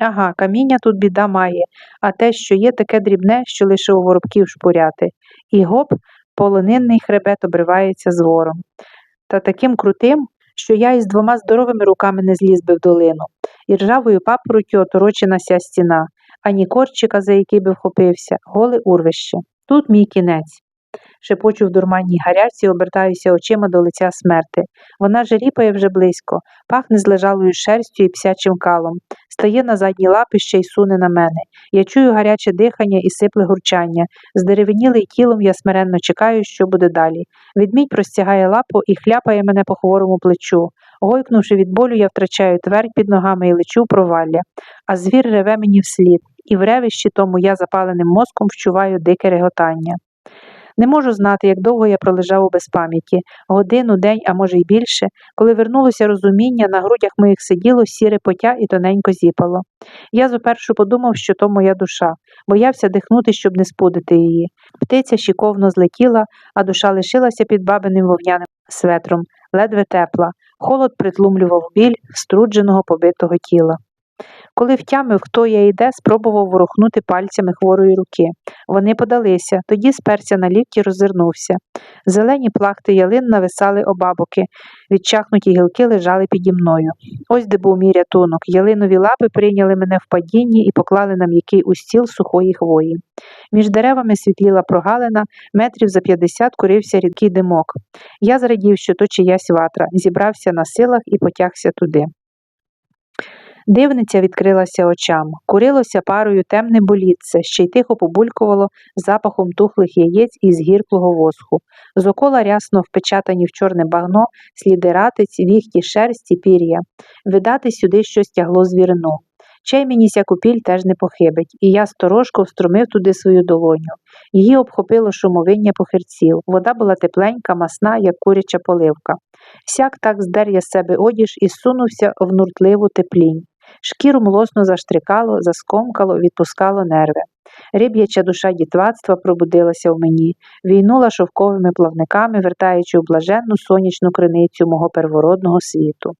Ага, каміння тут біда має, а те, що є таке дрібне, що лише у воробків шпуряти. І гоп, полонинний хребет обривається звором. Та таким крутим, що я із двома здоровими руками не зліз би в долину, і ржавою папороттю оторочена ся стіна, ані корчика, за який би вхопився, голе урвище. Тут мій кінець. Шепочу в дурманній гарячці, обертаюся очима до лиця смерти. Вона жеріпає вже близько, пахне злежалою шерстю і псячим калом, стає на задні лапи ще й суне на мене. Я чую гаряче дихання і сипле гурчання. Здеревенілий тілом я смиренно чекаю, що буде далі. Відмідь простягає лапу і хляпає мене по хворому плечу. Гойкнувши від болю, я втрачаю твердь під ногами і лечу в провалля, а звір реве мені вслід, і в ревищі тому я запаленим мозком вчуваю дике реготання. Не можу знати, як довго я пролежав у безпам'яті, годину, день, а може й більше. Коли вернулося розуміння, на грудях моїх сиділо сіре потя і тоненько зіпало. Я зопершу подумав, що то моя душа, боявся дихнути, щоб не спудити її. Птиця щіковно злетіла, а душа лишилася під бабиним вовняним светром, ледве тепла. Холод притлумлював біль струдженого побитого тіла. Коли втямив, хто я йде, спробував ворухнути пальцями хворої руки. Вони подалися, тоді сперся на лікті, роззирнувся. Зелені плахти ялин нависали обабоки, відчахнуті гілки лежали піді мною. Ось де був мій рятунок. Ялинові лапи прийняли мене в падінні і поклали на м'який устіл сухої хвої. Між деревами світліла прогалина, метрів за п'ятдесят курився рідкий димок. Я зрадів, що то чиясь ватра, зібрався на силах і потягся туди. Дивниця відкрилася очам, курилося парою темне болітце, ще й тихо побулькувало запахом тухлих яєць і згірклого воску. Зокола рясно впечатані в чорне багно, сліди ратиць, віхті, шерсті, пір'я. Видати сюди щось тягло звірину. Чай мені ся купіль теж не похибить, і я сторожко встромив туди свою долоню. Її обхопило шумовиння похирців. Вода була тепленька, масна, як куряча поливка. Сяк так здер я з себе одіж і сунувся в нуртливу теплінь. Шкіру млосно заштрикало, заскомкало, відпускало нерви. Риб'яча душа дітватства пробудилася в мені, війнула шовковими плавниками, вертаючи у блаженну сонячну криницю мого первородного світу.